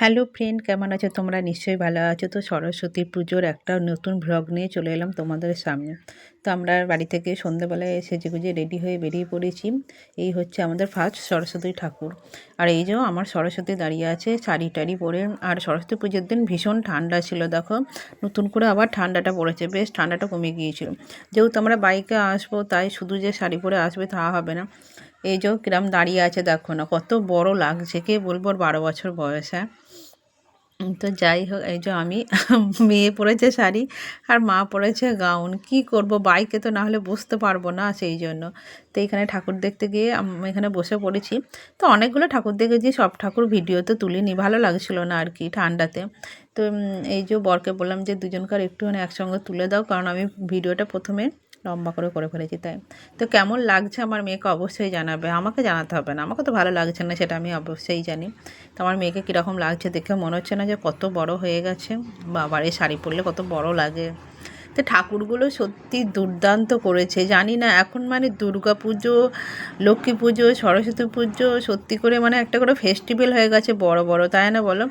Hello friend, কেমন আছো? তোমরা নিশ্চয়ই ভালো আছো। তো সরস্বতী পুজোর একটা নতুন ভ্লগ নিয়ে চলে এলাম তোমাদের সামনে। তো আমরা বাড়ি থেকে সন্ধ্যেবেলায় সেজে গুজে রেডি হয়ে বেরিয়ে পড়েছি। এই হচ্ছে আমাদের ফার্স্ট সরস্বতী ঠাকুর। আর এই যে আমার সরস্বতী দাঁড়িয়ে আছে, শাড়ি টাড়ি পরে। আর সরস্বতী পুজোর দিন ভীষণ ঠান্ডা ছিল, দেখো। নতুন করে আবার ঠান্ডাটা পড়েছে, বেশ ঠান্ডাটা কমে গিয়েছিল। যেহেতু আমরা বাইকে আসব, তাই শুধু যে শাড়ি পরে আসবে তা হবে না। এই যে কিরম দাঁড়িয়ে আছে, দেখো না, কত বড় লাগছে। কে বলব বারো বছর বয়স হ্যাঁ? তো যাই হোক এই যে আমি, মেয়ে পরেছে শাড়ি আর মা পরেছে গাউন। কি করব? বাইকে তো না হলে বসতে পারব না সেই জন্য। তো এখানে ঠাকুর দেখতে গিয়ে আমি, এখানে বসে পড়েছি। তো অনেকগুলো ঠাকুর দেখেছি, সব ঠাকুর ভিডিও তো তুলিনি, ভালো লাগছিল না আর কি ঠান্ডাতে। তো এই যে বরকে বললাম যে দুজনকার একটুখানি একসঙ্গে তুলে দাও, কারণ আমি ভিডিওটা প্রথমে লম্বা করে করে ফেলেছি, তাই। তো কেমন লাগছে আমার মেয়েকে অবশ্যই জানাবে। আমাকে জানাতে হবে না, আমাকে তো ভালো লাগছে না সেটা আমি অবশ্যই জানি। তো আমার মেয়েকে কীরকম লাগছে দেখে মনে হচ্ছে না যে কত বড় হয়ে গেছে। বাবার এই শাড়ি পরলে কত বড় লাগে। ঠাকুরগুলো সত্যি দুর্দান্ত করেছে। জানি না, এখন মানে দুর্গা পুজো, লক্ষ্মী পুজো, সরস্বতী পুজো সত্যি করে মানে একটা করে ফেস্টিভ্যাল হয়ে গেছে বড় বড়, তাই না বলো?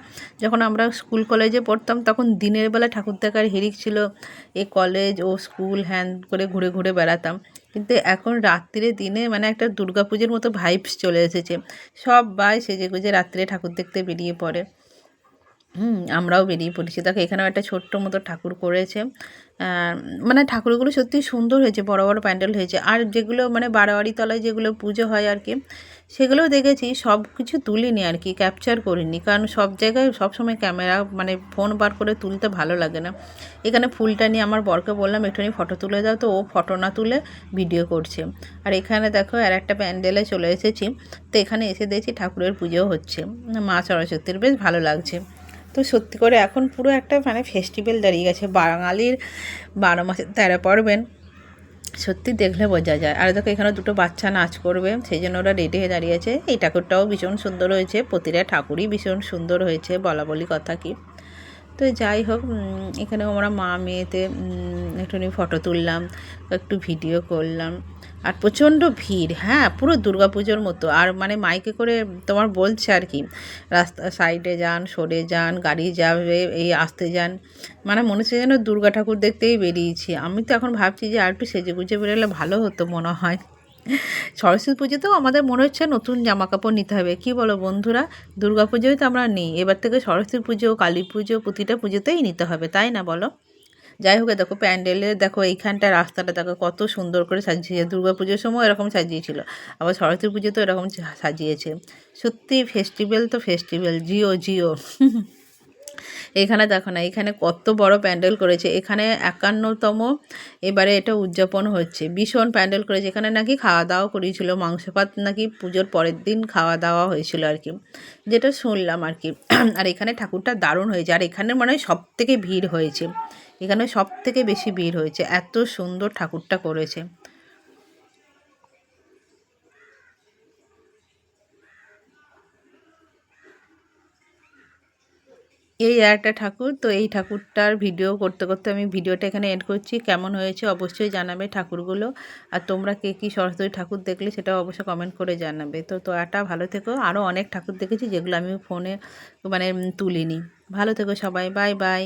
যখন আমরা স্কুল কলেজে পড়তাম তখন দিনের বেলা ঠাকুর দেখার হিরিক ছিল। এ কলেজ ও স্কুল হ্যান করে ঘুরে ঘুরে বেড়াতাম। কিন্তু এখন রাত্রিরে দিনে মানে একটা দুর্গা পুজোর মতো ভাইবস চলে এসেছে। সব বাই সেজে গুজে রাত্রে ঠাকুর দেখতে বেরিয়ে পড়ে। হুম, আমরাও বেরিয়ে পড়েছি। দেখো, এখানেও একটা ছোট্ট মতো ঠাকুর করেছে। মানে ঠাকুরগুলো সত্যি সুন্দর হয়েছে, বড় বড় প্যান্ডেল হয়েছে। আর যেগুলো মানে বারোয়ারি তলায় যেগুলো পুজো হয় আর কি, সেগুলোও দেখেছি, সব কিছু তুলিনি আর কি ক্যাপচার করিনি। কারণ সব জায়গায় সব সময় ক্যামেরা মানে ফোন বার করে তুলতে ভালো লাগে না। এখানে ফুলটা নিয়ে আমার বরকে বললাম, একটুখানি ফটো তুলে দাও তো, ও ফটো না তুলে ভিডিও করছে। আর এখানে দেখো, আর একটা প্যান্ডেলে চলে এসেছি। তো এখানে এসে দেখছি ঠাকুরের পুজো হচ্ছে। মা সরস্বতীর, বেশ ভালো লাগছে। তো সত্যি করে এখন পুরো একটা মানে ফেস্টিভ্যাল দাঁড়িয়ে গেছে। বাঙালির বারো মাসে তেরো পড়বেন। সত্যি দেখলে বোঝা যায়। আর দেখো, এখানে দুটো বাচ্চা নাচ করবে, সেই জন্য ওরা রেডি হয়ে দাঁড়িয়েছে এই ঠাকুরটাও ভীষণ সুন্দর হয়েছে। প্রতিটা ঠাকুরই ভীষণ সুন্দর হয়েছে, বলা বলি কথা কি। তো যাই হোক এখানে আমরা মা মেয়েতে একটুখানি ফটো তুললাম, একটু ভিডিও করলাম। আর প্রচণ্ড ভিড় হ্যাঁ পুরো পুজোর মতো। আর মানে মাইকে করে তোমার বলছে আর কি, রাস্তা সাইডে যান, সরে যান, গাড়ি যাবে, এই আসতে যান। মানে মনে হচ্ছে যেন দুর্গা ঠাকুর দেখতেই বেরিয়েছি। আমি তো এখন ভাবছি যে আর একটু সেজে গুজে বেরোলে ভালো হতো মনে হয়। সরস্বতী পুজোতেও আমাদের মনে হচ্ছে নতুন জামা কাপড় নিতে হবে। কি বলো বন্ধুরা? দুর্গা পুজোয় তো আমরা নিই। এবার থেকে সরস্বতী পুজো, কালী পুজো প্রতিটা পুজোতেই নিতে হবে, তাই না বলো? যাই হোক দেখো প্যান্ডেলের দেখো এইখানটা রাস্তাটা দেখো কত সুন্দর করে সাজিয়েছে। দুর্গা পুজোর সময় এরকম সাজিয়েছিল, আবার সরস্বতী পুজো তো এরকম সাজিয়েছে। সত্যি ফেস্টিভ্যাল তো ফেস্টিভ্যাল জিও জিও। এখানে দেখো না, এখানে কত বড় প্যান্ডেল করেছে। এখানে একান্নতম, এবারে এটা উদযাপন হচ্ছে। ভীষণ প্যান্ডেল করেছে। এখানে নাকি খাওয়া দাওয়া করিয়েছিল মাংস ভাত নাকি পুজোর পরের দিন খাওয়া দাওয়া হয়েছিল আর কি, যেটা শুনলাম আর কি। আর এখানে ঠাকুরটা দারুণ হয়েছে। আর এখানে মানে সব থেকে ভিড় হয়েছে, এখানে সব থেকে বেশি ভিড় হয়েছে। এত সুন্দর ঠাকুরটা করেছে। এই একটা ঠাকুর। তো এই ঠাকুরটার ভিডিও করতে করতে আমি ভিডিওটা এখানে এড করছি। কেমন হয়েছে অবশ্যই জানাবে ঠাকুরগুলো। আর তোমরা কে কী সরস্বতী ঠাকুর দেখলে সেটা অবশ্যই কমেন্ট করে জানাবে। তো তো একটা ভালো থেকো। আরও অনেক ঠাকুর দেখেছি যেগুলো আমি ফোনে মানে তুলিনি। ভালো থেকো সবাই। Bye bye